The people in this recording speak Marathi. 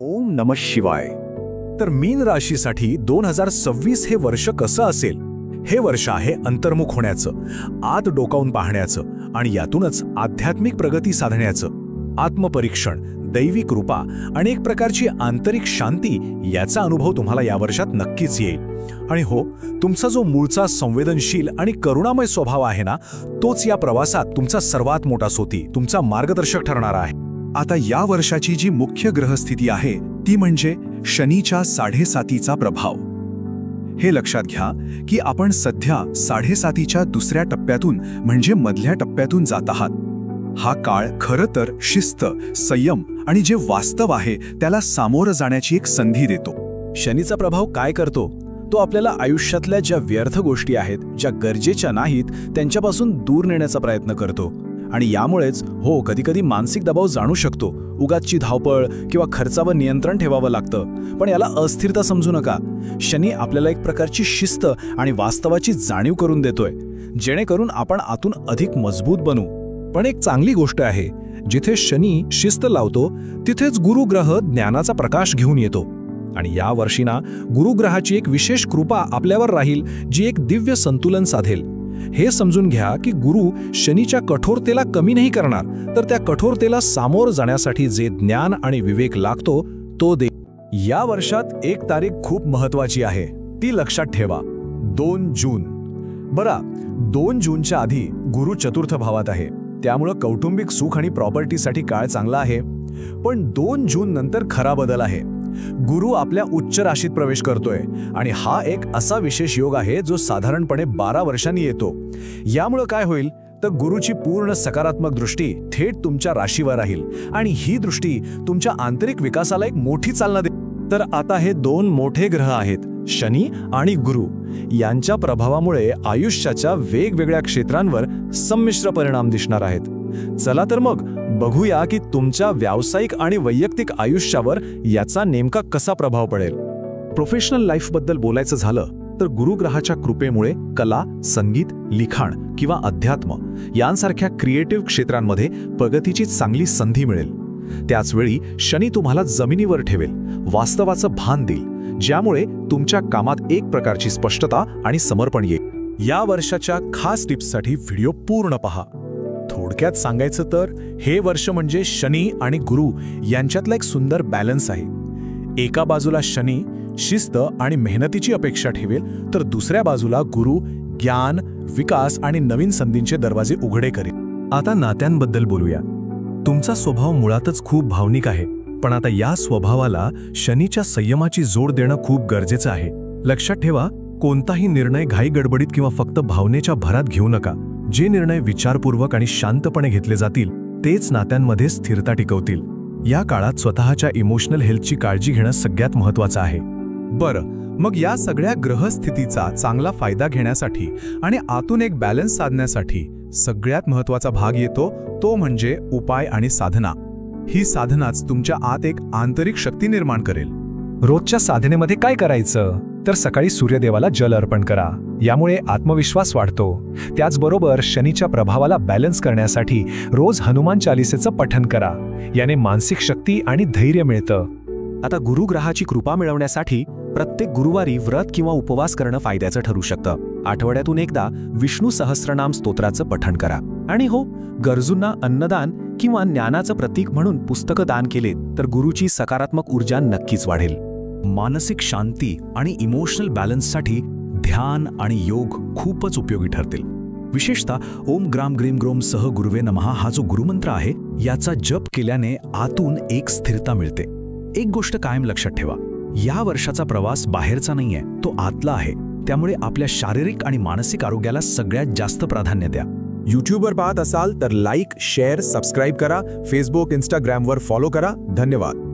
ओम नम शिवाय. तर मीन राशीसाठी दोन हजार सव्वीस हे वर्ष कसं असेल? हे वर्ष आहे अंतर्मुख होण्याचं आत डोकावून पाहण्याचं आणि यातूनच आध्यात्मिक प्रगती साधण्याचं. आत्मपरीक्षण दैवी कृपा आणि एक प्रकारची आंतरिक शांती याचा अनुभव तुम्हाला या वर्षात नक्कीच येईल. आणि हो तुमचा जो मूळचा संवेदनशील आणि करुणामय स्वभाव आहे ना तोच या प्रवासात तुमचा सर्वात मोठा सोती तुमचा मार्गदर्शक ठरणारा आहे. आता या वर्षाची जी मुख्य ग्रहस्थिती आहे ती म्हणजे शनीच्या साडेसातीचा प्रभाव. हे लक्षात घ्या की आपण सध्या साडेसातीच्या दुसऱ्या टप्प्यातून म्हणजे मधल्या टप्प्यातून जात आहात. हा काळ खरं तर शिस्त संयम आणि जे वास्तव आहे त्याला सामोरं जाण्याची एक संधी देतो. शनीचा प्रभाव काय करतो? तो आपल्याला आयुष्यातल्या ज्या व्यर्थ गोष्टी आहेत ज्या गरजेच्या नाहीत त्यांच्यापासून दूर नेण्याचा प्रयत्न करतो. आणि यामुळेच हो कधीकधी मानसिक दबाव जाणू शकतो. उगाचची धावपळ किंवा खर्चावर नियंत्रण ठेवावं लागतं. पण याला अस्थिरता समजू नका. शनी आपल्याला एक प्रकारची शिस्त आणि वास्तवाची जाणीव करून देतोय. जेणेकरून आपण आतून अधिक मजबूत बनू. पण एक चांगली गोष्ट आहे जिथे शनी शिस्त लावतो तिथेच गुरुग्रह ज्ञानाचा प्रकाश घेऊन येतो. आणि या वर्षीना गुरुग्रहाची एक विशेष कृपा आपल्यावर राहील जी एक दिव्य संतुलन साधेल. हे समजून घ्या की गुरु शनीच्या कठोरतेला कमी नाही करणार. तर त्या कठोरतेला सामोर जाण्यासाठी जे ज्ञान आणि विवेक लागतो तो दे. या वर्षात एक तारीख खूप महत्वाची आहे. ती लक्षात ठेवा. दोन जून. बरा दोन जूनच्या आधी गुरु चतुर्थ भावात आहे. त्यामुळं कौटुंबिक सुख आणि प्रॉपर्टीसाठी काळ चांगला आहे. पण दोन जून नंतर खरा बदल आहे. गुरु आपल्या उच्च राशीत प्रवेश करतोय. आणि हा एक असा विशेष योग आहे जो साधारणपणे बारा वर्षांनी येतो. यामुळं काय होईल? तर गुरुची पूर्ण सकारात्मक दृष्टी थेट तुमच्या राशीवर राहील. आणि ही दृष्टी तुमच्या आंतरिक विकासाला एक मोठी चालना दे. तर आता हे दोन मोठे ग्रह आहेत शनी आणि गुरु. यांच्या प्रभावामुळे आयुष्याच्या वेगवेगळ्या क्षेत्रांवर संमिश्र परिणाम दिसणार आहेत. चला तर मग बघूया की तुमच्या व्यावसायिक आणि वैयक्तिक आयुष्यावर याचा नेमका कसा प्रभाव पडेल. प्रोफेशनल लाईफबद्दल बोलायचं झालं तर गुरुग्रहाच्या कृपेमुळे कला संगीत लिखाण किंवा अध्यात्म यांसारख्या क्रिएटिव्ह क्षेत्रांमध्ये प्रगतीची चांगली संधी मिळेल. त्याचवेळी शनी तुम्हाला जमिनीवर ठेवेल वास्तवाचं भान देईल ज्यामुळे तुमच्या कामात एक प्रकारची स्पष्टता आणि समर्पण येईल. या वर्षाच्या खास टिप्ससाठी व्हिडिओ पूर्ण पहा. थोडक्यात सांगायचं तर हे वर्ष म्हणजे शनी आणि गुरु यांच्यातला एक सुंदर बॅलन्स आहे. एका बाजूला शनी शिस्त आणि मेहनतीची अपेक्षा ठेवेल तर दुसऱ्या बाजूला गुरु ज्ञान विकास आणि नवीन संधींचे दरवाजे उघडे करेल. आता नात्यांबद्दल बोलूया. तुमचा स्वभाव मुळातच खूप भावनिक आहे पण आता या स्वभावाला शनीच्या संयमाची जोड देणं खूप गरजेचं आहे. लक्षात ठेवा कोणताही निर्णय घाई गडबडीत किंवा फक्त भावनेच्या भरात घेऊ नका. जे निर्णय विचारपूर्वक आणि शांतपणे घेतले जातील तेच नात्यांमध्ये स्थिरता टिकवतील. या काळात स्वतःच्या इमोशनल हेल्थची काळजी घेणं सगळ्यात महत्वाचं आहे. बरं मग या सगळ्या ग्रहस्थितीचा चांगला फायदा घेण्यासाठी आणि आतून एक बॅलन्स साधण्यासाठी सगळ्यात महत्त्वाचा भाग येतो तो म्हणजे उपाय आणि साधना. ही साधनाच तुमच्या आत एक आंतरिक शक्ती निर्माण करेल. रोजच्या साधनेमध्ये काय करायचं? तर सकाळी सूर्यदेवाला जल अर्पण करा. यामुळे आत्मविश्वास वाढतो. त्याचबरोबर शनीच्या प्रभावाला बॅलन्स करण्यासाठी रोज हनुमान चालिसेचं पठन करा. याने मानसिक शक्ती आणि धैर्य मिळतं. आता गुरुग्रहाची कृपा मिळवण्यासाठी प्रत्येक गुरुवारी व्रत किंवा उपवास करणं फायद्याचं ठरू शकतं. आठवड्यातून एकदा विष्णू सहस्रनाम स्तोत्राचं पठण करा. आणि हो गरजूंना अन्नदान किंवा ज्ञानाचं प्रतीक म्हणून पुस्तकं दान केले तर गुरुची सकारात्मक ऊर्जा नक्कीच वाढेल. मानसिक शांती आणि इमोशनल बॅलन्ससाठी ध्यान आणि योग खूपच उपयोगी ठरतील. विशेषतः ओम ग्राम ग्रीम ग्रोम सह गुरुवे नमहा हा जो गुरुमंत्र आहे याचा जप केल्याने आतून एक स्थिरता मिळते. एक गोष्ट कायम लक्षात ठेवा या वर्षाचा प्रवास बाहेरचा नाहीये तो आतला आहे. त्यामुळे आपल्या शारीरिक आणि मानसिक आरोग्याला सगळ्यात जास्त प्राधान्य द्या. यूट्यूबवर पाहत असाल तर लाईक शेअर सबस्क्राईब करा. फेसबुक इंस्टाग्रामवर फॉलो करा. धन्यवाद.